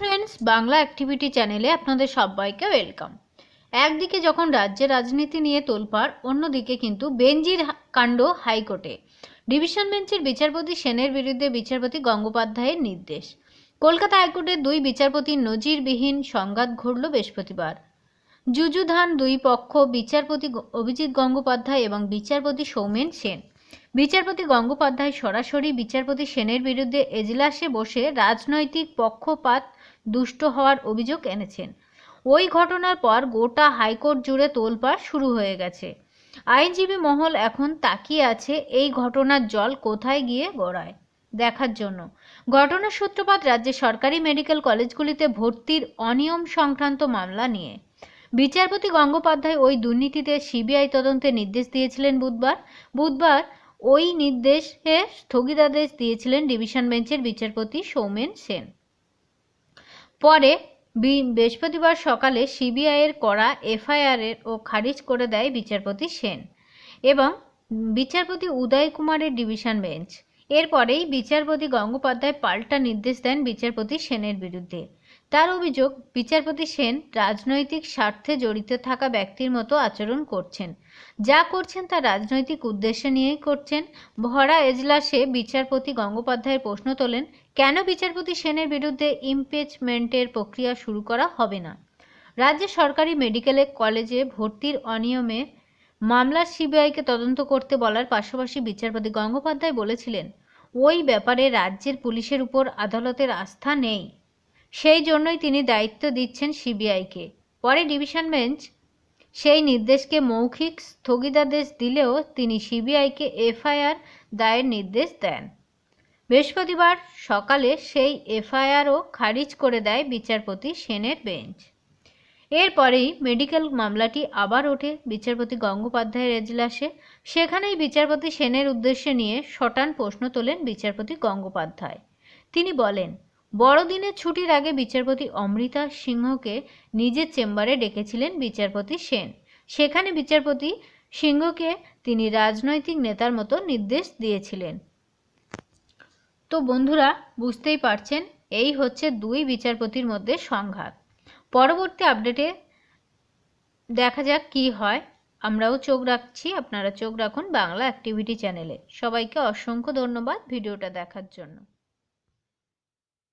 Friends Bangla activity চ্যানেলে আপনাদের সবাইকে ওয়েলকাম একদিকে যখন রাজ্যের রাজনীতি নিয়ে তোলপাড়, অন্যদিকে কিন্তু বেঞ্জির কাণ্ড হাইকোর্টে। ডিভিশন বেঞ্চের বিচারপতি সেনের বিরুদ্ধে বিচারপতি গঙ্গোপাধ্যায়ের নির্দেশ। কলকাতা হাইকোর্টের দুই বিচারপতির নজিরবিহীন সংঘাত ঘটল বৃহস্পতিবার। যুযুধান দুই পক্ষ, বিচারপতি অভিজিৎ গঙ্গোপাধ্যায় এবং বিচারপতি সৌমেন সেন। বিচারপতি গঙ্গোপাধ্যায় সরাসরি বিচারপতি সেনের বিরুদ্ধে এজলাসে বসে রাজনৈতিক পক্ষপাত দুষ্ট হওয়ার অভিযোগ এনেছেন। ওই ঘটনার পর গোটা হাইকোর্ট জুড়ে তোলপাড় শুরু হয়ে গেছে। আইনজীবী মহল এখন তাকিয়ে আছে এই ঘটনার জল কোথায় গিয়ে গড়ায় দেখার জন্য। ঘটনার সূত্রপাত রাজ্যে সরকারি মেডিকেল কলেজগুলিতে ভর্তির অনিয়ম সংক্রান্ত মামলা নিয়ে। বিচারপতি গঙ্গোপাধ্যায় ওই দুর্নীতিতে সিবিআই তদন্তের নির্দেশ দিয়েছিলেন বুধবার। বুধবার ওই নির্দেশে স্থগিতাদেশ দিয়েছিলেন ডিভিশন বেঞ্চের বিচারপতি সৌমেন সেন। পরে বৃহস্পতিবার সকালে সিবিআইয়ের করা এফআইআরের ও খারিজ করে দেয় বিচারপতি সেন এবং বিচারপতি উদয় কুমারের ডিভিশন বেঞ্চ। এরপরেই বিচারপতি গঙ্গোপাধ্যায় পাল্টা নির্দেশ দেন বিচারপতি সেনের বিরুদ্ধে। তার অভিযোগ, বিচারপতি সেন রাজনৈতিক স্বার্থে জড়িত থাকা ব্যক্তির মতো আচরণ করছেন। যা করছেন তা রাজনৈতিক উদ্দেশ্য নিয়েই করছেন। ভরা এজলাসে বিচারপতি গঙ্গোপাধ্যায়ের প্রশ্ন তোলেন, কেন বিচারপতি সেনের বিরুদ্ধে ইমপিচমেন্টের প্রক্রিয়া শুরু করা হবে না? রাজ্য সরকারি মেডিকেল কলেজে ভর্তির অনিয়মে মামলার সিবিআইকে তদন্ত করতে বলার পাশাপাশি বিচারপতি গঙ্গোপাধ্যায় বলেছিলেন, ওই ব্যাপারে রাজ্যের পুলিশের উপর আদালতের আস্থা নেই। সেই জন্যই তিনি দায়িত্ব দিচ্ছেন সিবিআইকে। পরে ডিভিশন বেঞ্চ সেই নির্দেশকে মৌখিক স্থগিতাদেশ দিলেও তিনি সিবিআইকে এফআইআর দায়ের নির্দেশ দেন। বৃহস্পতিবার সকালে সেই এফআইআরও খারিজ করে দেয় বিচারপতি সেনের বেঞ্চ। এরপরেই মেডিকেল মামলাটি আবার ওঠে বিচারপতি গঙ্গোপাধ্যায়ের এজলাসে। সেখানেই বিচারপতি সেনের উদ্দেশ্যে নিয়ে শটান প্রশ্ন তোলেন বিচারপতি গঙ্গোপাধ্যায়। তিনি বলেন বড়দিনের ছুটির আগে বিচারপতি অমৃতা সিংহকে নিজের চেম্বারে ডেকেছিলেন বিচারপতি সেন। সেখানে বিচারপতি সিংহকে তিনি রাজনৈতিক নেতার মতো নির্দেশ দিয়েছিলেন। তো বন্ধুরা, বুঝতেই পারছেন, এই হচ্ছে দুই বিচারপতির মধ্যে সংঘাত। পরবর্তী আপডেটে দেখা যাক কি হয়। আমরাও চোখ রাখছি, আপনারা চোখ রাখুন বাংলা অ্যাক্টিভিটি চ্যানেলে। সবাইকে অসংখ্য ধন্যবাদ ভিডিওটা দেখার জন্য।